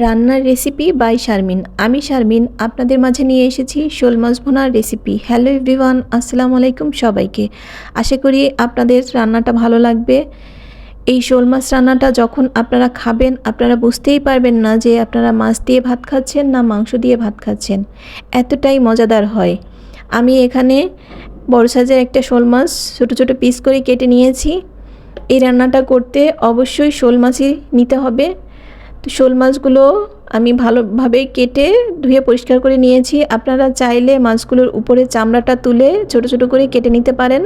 রান্নার recipe by Sharmin আমি শারমিন আপনাদের মাঝে নিয়ে এসেছি শোল মাছ ভোনার রেসিপি হ্যালো এভরিওয়ান আসসালামু আলাইকুম সবাইকে। আশা করি আপনাদের রান্নাটা ভালো লাগবে। এই শোল মাছ রান্নাটা যখন আপনারা খাবেন, আপনারা বুঝতেই পারবেন না যে আপনারা মাছ দিয়ে ভাত খাচ্ছেন না মাংস দিয়ে ভাত খাচ্ছেন। এতটাই মজাদার হয়। আমি এখানে বড় সাইজের একটা শোল মাছ ছোটো ছোটো পিস করে কেটে নিয়েছি। এই রান্নাটা করতে অবশ্যই শোল মাছই নিতে হবে। তো শোল মাছগুলো আমি ভালোভাবে কেটে ধুয়ে পরিষ্কার করে নিয়েছি। আপনারা চাইলে মাছগুলোর উপরে চামড়াটা তুলে ছোট ছোট করে কেটে নিতে পারেন।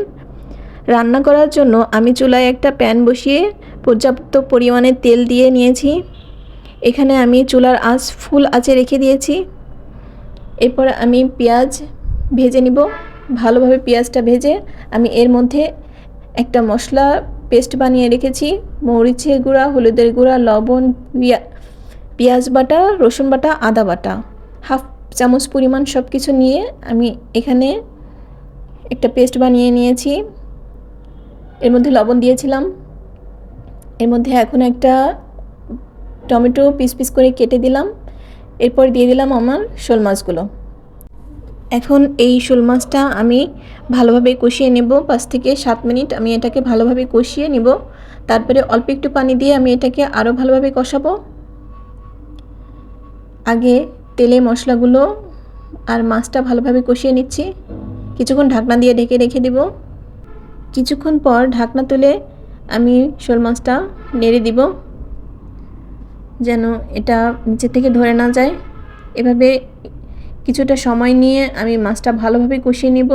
রান্না করার জন্য আমি চুলায় একটা প্যান বসিয়ে পর্যাপ্ত পরিমাণে তেল দিয়ে নিয়েছি। এখানে আমি চুলার আঁচ ফুল আঁচে রেখে দিয়েছি। এরপর আমি পেঁয়াজ ভেজে নিব। ভালোভাবে পেঁয়াজটা ভেজে আমি এর মধ্যে একটা মশলা পেস্ট বানিয়ে রেখেছি, মরিচের গুঁড়া, হলুদের গুঁড়া, লবণ পেঁয়াজ বাটা, রসুন বাটা, আদা বাটা। হাফ চামচ পরিমাণ সব কিছু নিয়ে আমি এখানে একটা পেস্ট বানিয়ে নিয়েছি। এর মধ্যে লবণ দিয়েছিলাম। এর মধ্যে এখন একটা টমেটো পিস পিস করে কেটে দিলাম। এরপর দিয়ে দিলাম আমার শোল মাছগুলো। এখন এই শোল মাছটা আমি ভালোভাবে কষিয়ে নেব। পাঁচ থেকে সাত মিনিট আমি এটাকে ভালোভাবে কষিয়ে নিব। তারপরে অল্প একটু পানি দিয়ে আমি এটাকে আরও ভালোভাবে কষাবো। আগে তেলে মশলাগুলো আর মাছটা ভালোভাবে কষিয়ে নিচ্ছি। কিছুক্ষণ ঢাকনা দিয়ে ঢেকে রেখে দিব। কিছুক্ষণ পর ঢাকনা তুলে আমি শোল মাছটা নেড়ে দিব। যেন এটা নিচে থেকে ধরে না যায়। এভাবে কিছুটা সময় নিয়ে আমি মাছটা ভালোভাবে কষিয়ে নিব।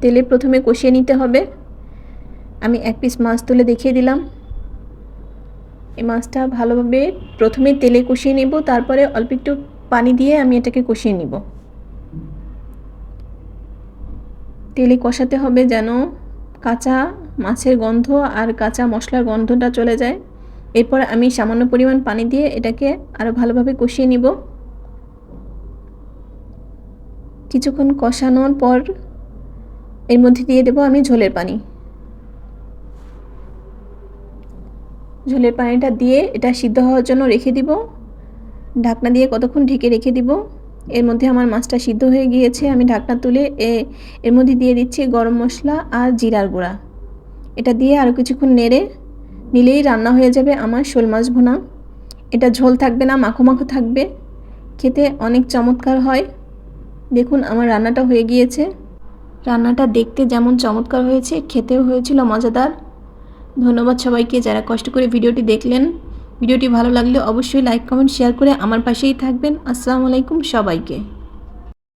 তেলে প্রথমে কষিয়ে নিতে হবে। আমি এক পিস মাছ তুলে দেখিয়ে দিলাম। এই মাছটা ভালোভাবে প্রথমে তেলে কষিয়ে নেব, তারপরে অল্প একটু পানি দিয়ে আমি এটাকে কষিয়ে নিব। তেলে কষাতে হবে যেন কাঁচা মাছের গন্ধ আর কাঁচা মশলার গন্ধটা চলে যায়। এরপর আমি সামান্য পরিমাণ পানি দিয়ে এটাকে আরও ভালোভাবে কষিয়ে নিব। কিছুক্ষণ কষানোর পর এর মধ্যে দিয়ে দেবো আমি ঝোলের পানি। ঝোলের পানিটা দিয়ে এটা সিদ্ধ হওয়ার জন্য রেখে দিব। ঢাকনা দিয়ে কতক্ষণ ঢেকে রেখে দিব। এর মধ্যে আমার মাছটা সিদ্ধ হয়ে গিয়েছে, আমি ঢাকনা তুলে এ, এর মধ্যে দিয়ে দিচ্ছি গরম মশলা আর জিরার গুঁড়া। এটা দিয়ে আরও কিছুক্ষণ নেড়ে নিলেই রান্না হয়ে যাবে আমার শোল মাছ ভোনা। এটা ঝোল থাকবে না, মাখো মাখো থাকবে। খেতে অনেক চমৎকার হয়। দেখুন, আমার রান্নাটা হয়ে গিয়েছে। রান্নাটা দেখতে যেমন চমৎকার হয়েছে, খেতেও হয়েছিল মজাদার। ধন্যবাদ সবাইকে যারা কষ্ট করে ভিডিওটি দেখলেন। ভিডিওটি ভালো লাগলে অবশ্যই লাইক কমেন্ট শেয়ার করে আমার পাশেই থাকবেন। আসসালামু আলাইকুম সবাইকে।